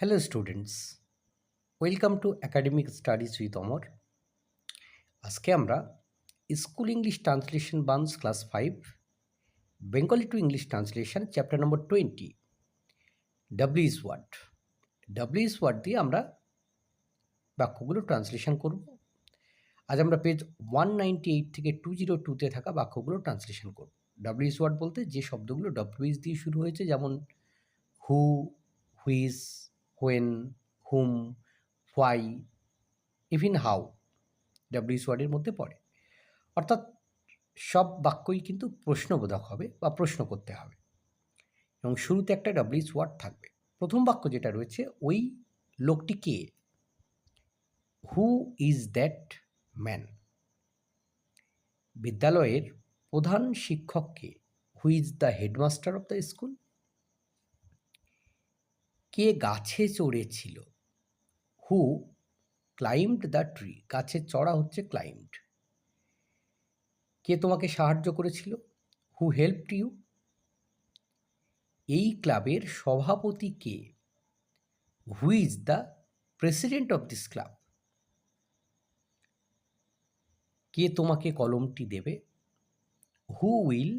Hello students welcome to academic studies with Amar আজকে আমরা school English translation buns class five Bengali to English translation chapter number twenty W is word W is word দিয়ে আমরা বাক্যগুলো translation করব। আজ আমরা page one ninety eight থেকে two zero টুতে থাকা বাক্যগুলো ট্রান্সলেশন করব। ডাব্লিউ ইস ওয়ার্ড বলতে যে শব্দগুলো ডব্লিউ ইস দিয়ে শুরু হয়েছে, যেমন who whose when whom why even how ডাব্লিউস ওয়ার্ডের মধ্যে পড়ে। অর্থাৎ সব বাক্যই কিন্তু প্রশ্নবোধক হবে বা প্রশ্ন করতে হবে। এবং শুরুতে একটা ডাব্লিউস ওয়ার্ড থাকবে। প্রথম বাক্য যেটা রয়েছে, ওই লোকটি কে? হু ইজ দ্যাট ম্যান বিদ্যালয়ের প্রধান শিক্ষককে who is the headmaster of the school কে গাছে চড়েছিল? হু ক্লাইম্বড দ্য ট্রি গাছে চড়া হচ্ছে ক্লাইম্বড কে তোমাকে সাহায্য করেছিল? হু হেল্প ইউ এই ক্লাবের সভাপতি কে? Who is the president of this club কে তোমাকে কলমটি দেবে? Who will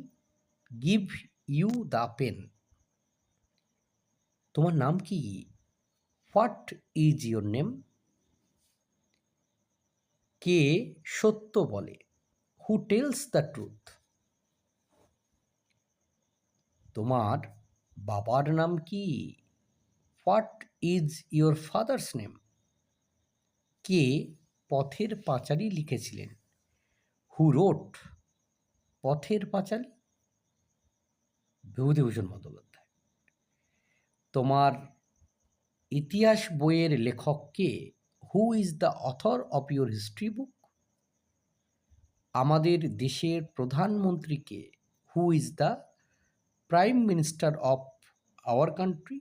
give you the pen তোমার নাম কি? হোয়াট ইজ ইয়োর নেম কে সত্য বলে? হু টেলস দ্য ট্রুথ তোমার বাবার নাম কি? What is your father's name কে পথের পাঁচালি লিখেছিলেন? হু রোট পথের পাঁচালি? বিভূতিভূষণ বন্দ্যোপাধ্যায়। তোমার ইতিহাস বইয়ের লেখক কে? Who is the author of your history book আমাদের দেশের প্রধানমন্ত্রীকে who is the prime minister of our country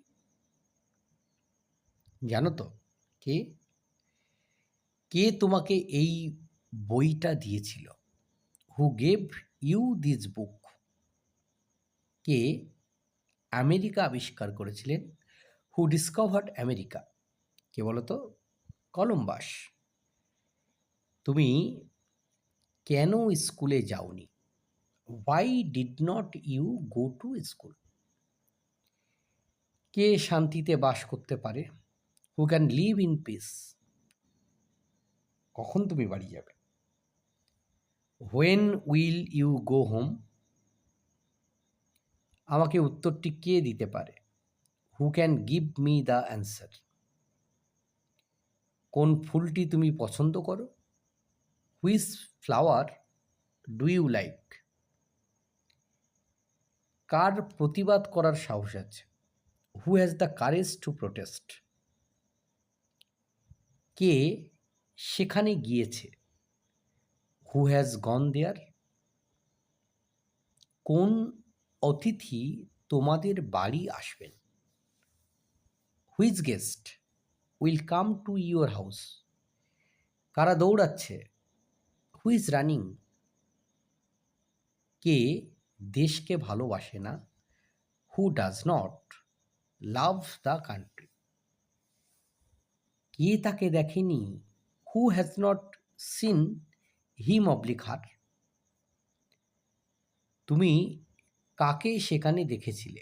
জানো তো, কে? কে তোমাকে এই বইটা দিয়েছিল? Who gave you this book K? America আবিষ্কার করেছিলেন হু ডিসকভার্ড আমেরিকা। কে বলতো? কলম্বাস। তুমি কেন স্কুলে যাওনি? Why did not you go to school কে শান্তিতে বাস করতে পারে? Who can live in peace কখন তুমি বাড়ি যাবে? When will you go home আমাকে উত্তরটি কে দিতে পারে। Who can give me the answer কোন ফুলটি তুমি পছন্দ করো? Which flower do you like কার প্রতিবাদ করার সাহস আছে? Who has the courage to protest কে সেখানে গিয়েছে? হু হ্যাজ গন দেয়ার কোন অতিথি তোমাদের বাড়ি আসবেন। Whose guest will come to your house. কারা দৌড়াচ্ছে? Who's running? কে দেশকে ভালোবাসে না? Who does not love the country. কে তাকে দেখেনি? Who has not seen him oblique her তুমি কাকে সেখানে দেখেছিলে?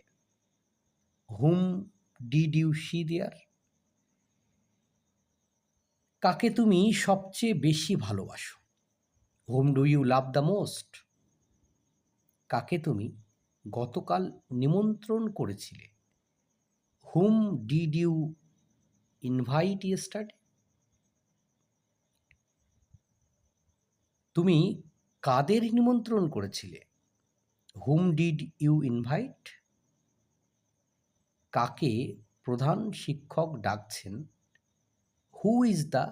Whom, did you see there? কাকে তুমি সবচেয়ে বেশি ভালোবাসো? Whom, do you love the most? কাকে তুমি গতকাল নিমন্ত্রণ করেছিলে? Whom, did you invite yesterday? তুমি কাদের নিমন্ত্রণ করেছিলে? হুম ডিড ইউ ইনভাইট কাকে প্রধান শিক্ষক ডাকছেন? হু ইজ দ্য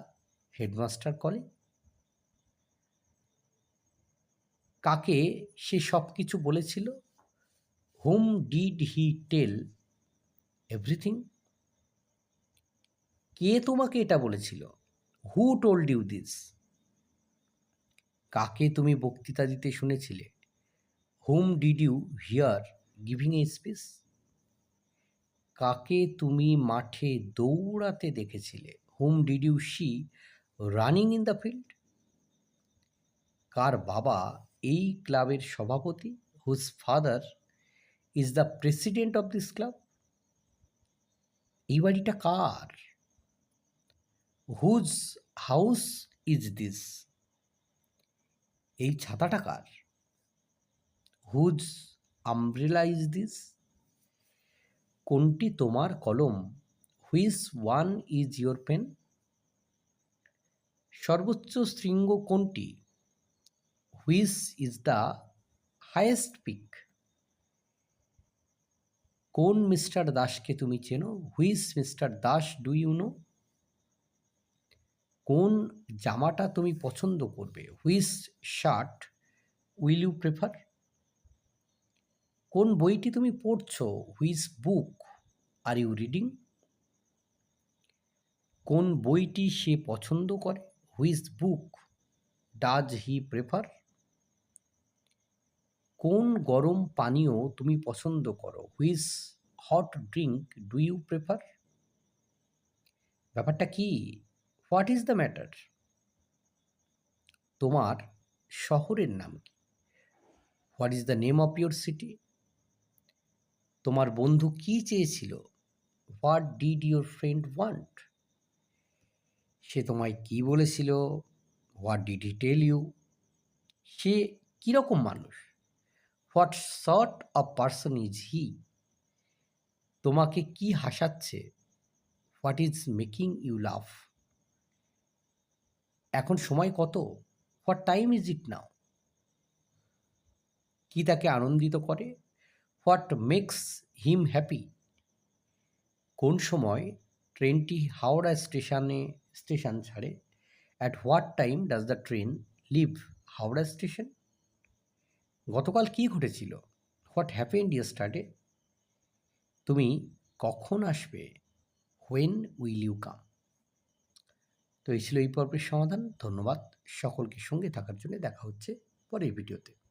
হেডমাস্টার কলে কাকে সে সব কিছু বলেছিল? Whom did he tell everything কে তোমাকে এটা বলেছিল? হু টোল্ড ইউ দিস কাকে তুমি বক্তৃতা দিতে শুনেছিলে? Whom did you hear giving a speech কাকে তুমি মাঠে দৌড়াতে দেখেছিলে? Whom did you see running in the field কার বাবা এই ক্লাবের সভাপতি? Whose father is the president of this club এই বাড়িটা কার? হুজ হাউস ইজ দিস এই ছাতাটা কার? হুজ আমব্রেলা ইজ দিস কোনটি তোমার কলম? Which one is your pen সর্বোচ্চ শৃঙ্গ কোনটি? Which is the highest peak কোন মিস্টার দাসকে তুমি চেনো? Which mister Das do you know কোন জামাটা তুমি পছন্দ করবে? হুইস শার্ট উইল ইউ প্রেফার কোন বইটি তুমি পড়ছো? হুইস বুক। Are you reading? কোন বইটি সে পছন্দ করে? হুইস বুক। Does he prefer? কোন গরম পানীয় তুমি পছন্দ করো? Which hot drink do you prefer? ব্যাপারটা কি? What is the matter? তোমার শহরের নাম কি? What is the name of your city? তোমার বন্ধু কি চেয়েছিল? What did your friend want সে তোমায় কি বলেছিল? What did he tell you সে কীরকম মানুষ? What sort of person is he তোমাকে কি হাসাচ্ছে? What is making you laugh এখন সময় কত? What time is it now কি তাকে আনন্দিত করে? What makes him happy? কোন সময় ট্রেনটি হাওড়া স্টেশনে, স্টেশন ছাড়ে? At what time does the train leave Howrah station? গতকাল কি ঘটেছিল? হোয়াট হ্যাপেন্ড স্টার্টে তুমি কখন আসবে? When will you come? তো এই ছিল এই পর্বের সমাধান। ধন্যবাদ সকলকে সঙ্গে থাকার জন্য। দেখা হচ্ছে পরের ভিডিওতে।